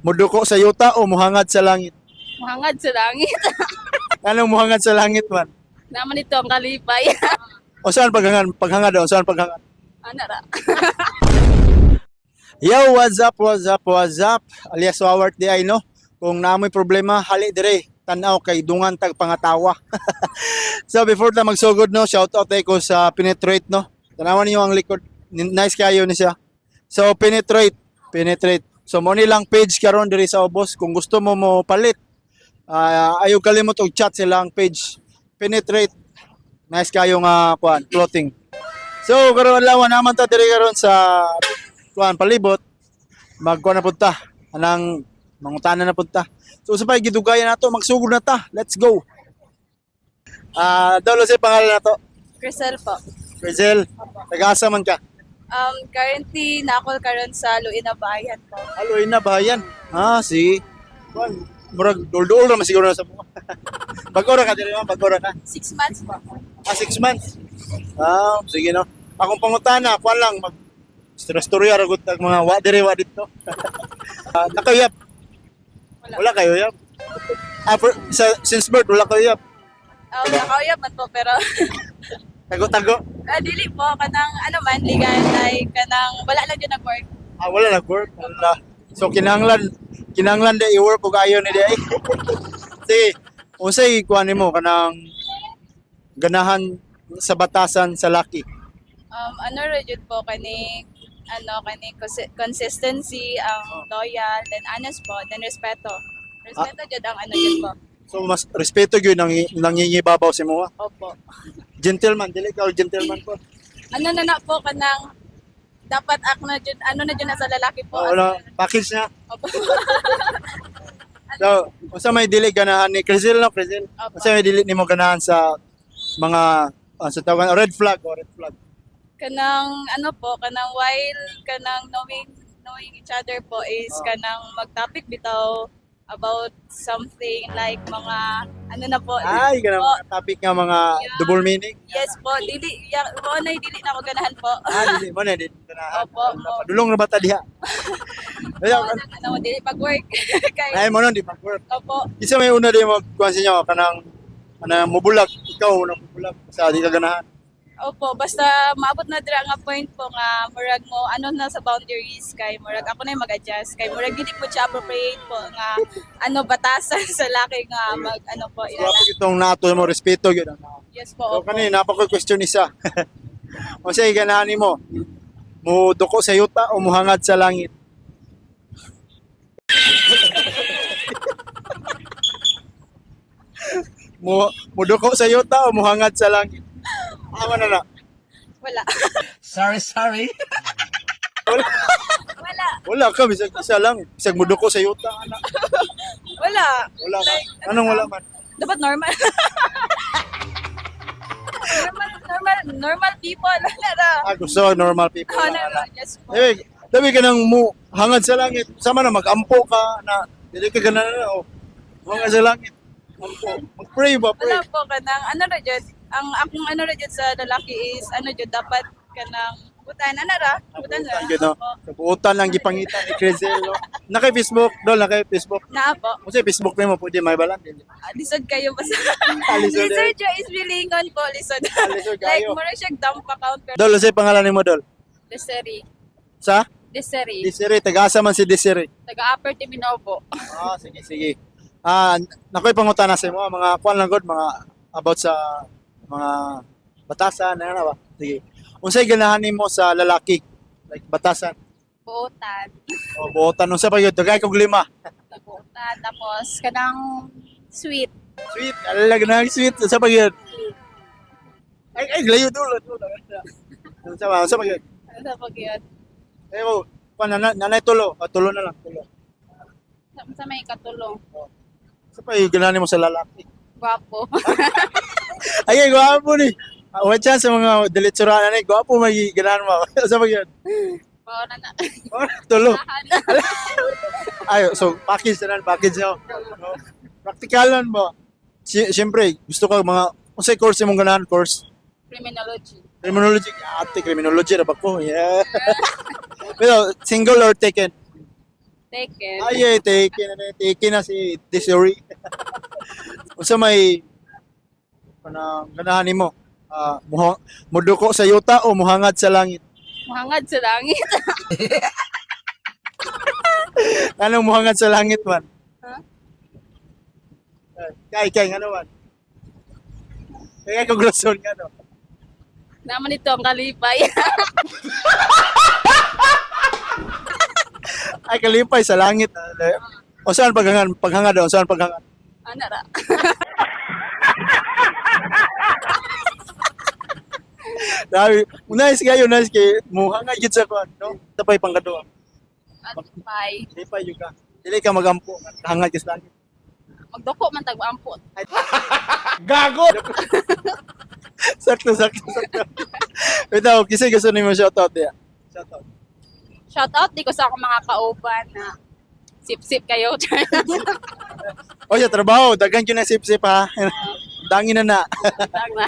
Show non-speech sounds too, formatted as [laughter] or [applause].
Muduko sa yuta o muhangad sa langit? Mahangad sa langit. [laughs] Anong muhangad sa langit man? Naman ito ang kalipay. O saan paghangad? Paghangad o saan paghangad? ano ra? [laughs] Yo, what's up, what's up, what's up? Alias Wawart di ay no? Kung naamoy problema, hali dire. Tanaw kay dungan tag pangatawa. [laughs] so before na magsugod no, shout out ko sa Penetrate no. Tanawan niyo ang likod. Ni- Nice kayo ni siya. So Penetrate, Penetrate. So mo lang page karon diri sa Obos kung gusto mo mo palit. ah ayaw kalimot og chat silang page. Penetrate. Nice kayo nga kuan, clothing. So karon adlaw naman ta diri karon sa kuan palibot. Magkuan na punta. Anang mangutanan na punta. So sa pay gidugayan nato magsugod na ta. Let's go. Ah, uh, sa pangalan nato. Crisel po. Rizal, nag-asa man ka. Um, currently, nakol karon sa Luina Bayan po. Aloy na bayan. Ah, si kuan murag dol-dol na masiguro na sa mo. [laughs] Bagora ka man, bagora ka. Six months po. Ah, six months. Ah, sige no. Akong pangutana, kuan lang mag storya ra gud tag mga wa diri wa dito. [laughs] ah, nakayap. Wala. Wala kayo yap. Ah, for, sa, since birth, wala kayo yap. Um, nakauyab man po, pero [laughs] Tago-tago. ah, dili po, kanang ano man, ligan, like, kanang wala lang dyan nag-work. Ah, wala na work. Wala. So kinanglan kinanglan de i-work ug ayo ni di ay. [laughs] Sige, unsay kuan nimo kanang ganahan sa batasan sa laki. Um, ano jud po, kani, ano, kani consi- consistency, ang loyal, then honest po, then respeto. Respeto jud ang ano jud po. So mas respeto gyud nang nangingibabaw si mo. Opo. Gentleman, dili ka gentleman po. Ano na na po kanang dapat ak na jud ano na jud na sa lalaki po. Oh, ano, package na. Opo. [laughs] So, unsa may dili ganahan ni Crisil no, Crisil? Unsa may dili nimo ganahan sa mga uh, sa tawagan red flag o red flag? kanang ano po, kanang while kanang knowing knowing each other po is Ah. kanang mag-topic bitaw about something like mga ano na po. Ay, ganang po, topic nga mga double meaning. Yes po, dili ya mo na dili na ako ganahan po. Ah, dili mo na dili ganahan. Opo. Dulong na bata diha. [laughs] Na ano dili pag work. [laughs] Kay ay mo na di mag-work. Opo. Isa may una di mo kuan sa inyo kanang ana mubulag ikaw na mubulag sa di ka ganahan. Opo, basta maabot na dira nga point po nga murag mo ano na sa boundaries kay murag ako na mag-adjust kay murag dili po siya appropriate po nga ano batasan [laughs] sa laki nga mag ano po ina ako itong nato mo respeto gyud. Yes po. So kani napako question isa. [laughs] o say ganahan nimo mo duko sa yuta o muhangad sa langit. [laughs] mo muduko sa yuta o muhangad sa langit. Ama na na. Wala. Sorry, sorry. Wala, Wala. wala ka bisag isa lang. Bisag muduko sa yuta. Wala. Wala ka. Like, Anong wala man? Dapat normal. [laughs] normal, normal, normal people. Wala na. Ah, gusto ko normal people. Oh, lang, no, yes po. Eh, dabi ka nang mo hangad sa langit. Sama na mag-ampo ka na dili ka ganan na oh. Hangad sa langit. Ampo. Mag-pray ba, pray. Wala po ka nang, ano na dyan, ang akong ano na dyan sa lalaki is, ano dyan, dapat ka nang, butan, ano ra? Butan ra. Thank you, no? Kabuutan lang gipangitan ni Crisel, no? Na kay Facebook, dol na kay Facebook. Naa po. Kasi Facebook nimo pwede may balan din. Ah, lisod kayo basta. Ah, lisod [laughs] lisod siya is bilingon po, lisod. Ah, lisod [laughs] like, kayo. mura siya dump account. pero Dol, sa pangalan nimo dol? Deseri. Sa? Deseri. Desiree, taga-asa man si Desiree. Taga-upper Timino po. Ah, sige, sige. Ah, nakoy pangutana sa imo, mga kuan lang gud, mga about sa mga batasan, ano na ba? Sige. Unsay ganahan nimo sa lalaki? Like batasan. Buotan. O buotan unsa pa gyud dagay kog lima. Buotan. Tapos, kanang sweet. Sweet, alalag na sweet unsa pa gyud? Ay ay layo dulo dulo. Unsa ba? Unsa pa gyud? Ano sa pag yun? Eh mo, kuan na nanay tulo, Ah, tulo na lang tulo. Sa, sa may katulong. Unsa pa yung ganahan nimo sa lalaki? Gwapo. [laughs] Ay, ay gwapo ni. Uh, one chance sa mga dilitsura na ni, gwapo may ganahan mo. Unsa pa gyud? Oo na na. Oh, tulo. [laughs] Ay, so package na package nyo. No? Praktikalan mo. Si, Siyempre, gusto ko mga, kung sa course mong ganahan, course, Criminology. criminology, ate, criminology na ba ko? Yeah. [laughs] Pero, single or taken? Take care. Ay, eh, take na na, take na si Desiree. [laughs] Unsa may kanang ganahan nimo? Ah, muha, muduko sa yuta o muhangad sa langit? Mahangad sa langit. [laughs] Anong muhangad sa langit man? Ha? Eh, Kay, kay, ano man? Kaya conclusion nga no. Naman ito ang kalipay. Ay, kalipay sa langit. O saan paghangad? Paghangad o saan paghangad? ano ra? [laughs] Dahil, nice kayo, nice kay muhangad yun sa kwan, no? Tapay pangkaduwa. Alipay. Di pa yun ka. Dili ka magampo. Hangad ka sa langit. Magdoko man tag-ampot. [laughs] [laughs] sakto, sakto, sakto. Wait ako, kasi gusto ni mo shoutout diya. Shoutout. Shout out di ko sa akong mga kauban na sip-sip kayo. [laughs] O siya, trabaho. Dagan ko na sip-sip ha. Dangin na na. Tama.